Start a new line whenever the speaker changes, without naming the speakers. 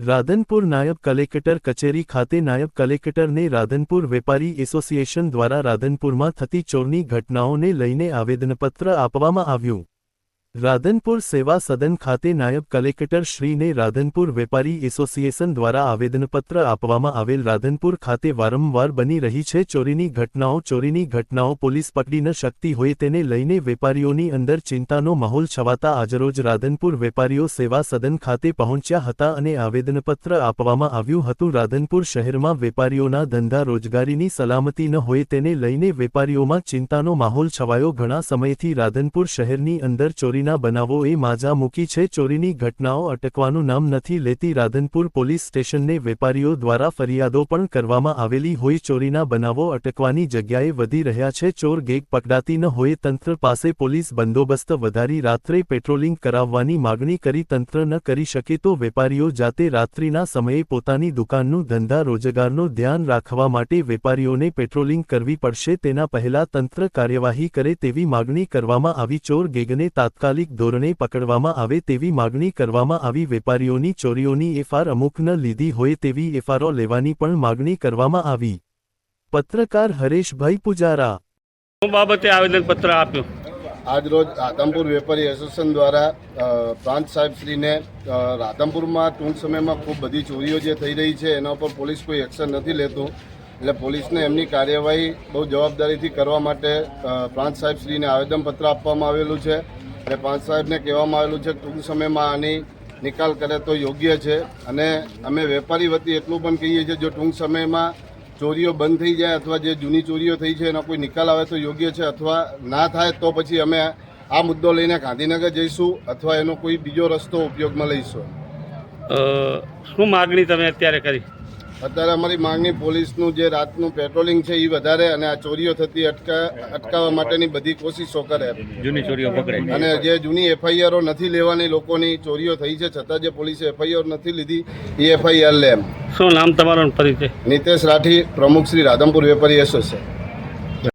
રાધનપુર નાયબ કલેક્ટર કચેરી ખાતે નાયબ કલેક્ટરને રાધનપુર વેપારી એસોસિએશન દ્વારા રાધનપુરમાં થતી ચોરની ઘટનાઓને લઈને આવેદનપત્ર આપવામાં આવ્યું. રાધનપુર સેવા સદન ખાતે નાયબ કલેક્ટર શ્રીને રાધનપુર વેપારી એસોસિએશન દ્વારા આવેદનપત્ર આપવામાં આવેલ રાધનપુર ખાતે વારંવાર બની રહી છે ચોરીની ઘટનાઓ ચોરીની ઘટનાઓ, પોલીસ પકડી ન શકતી હોય તેને લઈને વેપારીઓની અંદર ચિંતાનો માહોલ છવાતા આજરોજ રાધનપુર વેપારીઓ સેવા સદન ખાતે પહોંચ્યા હતા અને આવેદનપત્ર આપવામાં આવ્યું હતું. રાધનપુર શહેરમાં વેપારીઓના ધંધા રોજગારીની સલામતી ન હોય તેને લઈને વેપારીઓમાં ચિંતાનો માહોલ છવાયો. ઘણા સમયથી રાધનપુર શહેરની અંદર ચોરીના એ માજા મૂકી છે. ચોરીની ઘટનાઓ અટકવાનું નામ નથી લેતી. રાધનપુર પોલીસ સ્ટેશનને વેપારીઓ દ્વારા ફરિયાદો પણ કરવામાં આવેલી હોય. ચોરીના બનાવો અટકવાની જગ્યાએ વધી રહ્યા છે. ચોર ગેગ પકડાતી ન હોય. તંત્ર પાસે પોલીસ બંદોબસ્ત વધારી રાત્રે પેટ્રોલિંગ કરાવવાની માગણી કરી. તંત્ર ન કરી શકે તો વેપારીઓ જાતે રાત્રિના સમયે પોતાની દુકાનનું ધંધા રોજગારનું ધ્યાન રાખવા માટે વેપારીઓને પેટ્રોલિંગ કરવી પડશે. તેના પહેલા તંત્ર કાર્યવાહી કરે તેવી માગણી કરવામાં આવી. ચોર ગેગને તાત્કાલિક ધોરણે પકડવામાં આવે તેવી માગણી કરવામાં આવી. વેપારીઓની ચોરીઓની એફઆર અમુક ન લીધી હોય તેવી એફઆરઓ લેવાની પણ માગણી કરવામાં આવી. પત્રકાર હરેશભાઈ પુજારા.
શું બાબતે આવેદનપત્ર આપ્યું.
આજરોજ રાધમપુર વેપારી એસોસિએશન દ્વારા પ્રાંત સાહેબશ્રીને રાધમપુરમાં ટૂંક સમયમાં ખૂબ બધી ચોરીઓ જે થઈ રહી છે એના ઉપર પોલીસ કોઈ એક્શન નથી લેતું. એટલે પોલીસને એમની કાર્યવાહી બહુ જવાબદારીથી કરવા માટે પ્રાંત સાહેબશ્રીને આવેદનપત્ર આપવામાં આવેલું છે. એટલે પાંચ સાહેબને કહેવામાં આવેલું છે કે ટૂંક સમયમાં આની નિકાલ કરે તો યોગ્ય છે. અને અમે વેપારી વતી એટલું પણ કહીએ છીએ, જો ટૂંક સમયમાં ચોરીઓ બંધ થઈ જાય અથવા જે જૂની ચોરીઓ થઈ છે એનો કોઈ નિકાલ આવે તો યોગ્ય છે અથવા ના થાય તો પછી અમે આ મુદ્દો લઈને ગાંધીનગર જઈશું અથવા એનો કોઈ બીજો રસ્તો ઉપયોગમાં લઈશું.
શું માગણી તમે અત્યારે કરી?
અત્યારે અમારી માંગણી પોલીસનું જે રાતનું પેટ્રોલિંગ છે એ વધારે અને આ ચોરીઓ થતી અટકા અટકાવવા માટેની બધી કોશિશો કરે.
જૂની ચોરીઓ પકડે
અને જે જૂની એફઆઈઆરો નથી લેવાની લોકોની ચોરીઓ થઈ છે છતાં જે પોલીસે એફઆઈઆર નથી લીધી એ એફઆઈઆર લે એમ.
શું નામ તમારો પરિચય?
નિતેશ રાઠી પ્રમુખ શ્રી રાધમપુર વેપારી એસોસિએશન.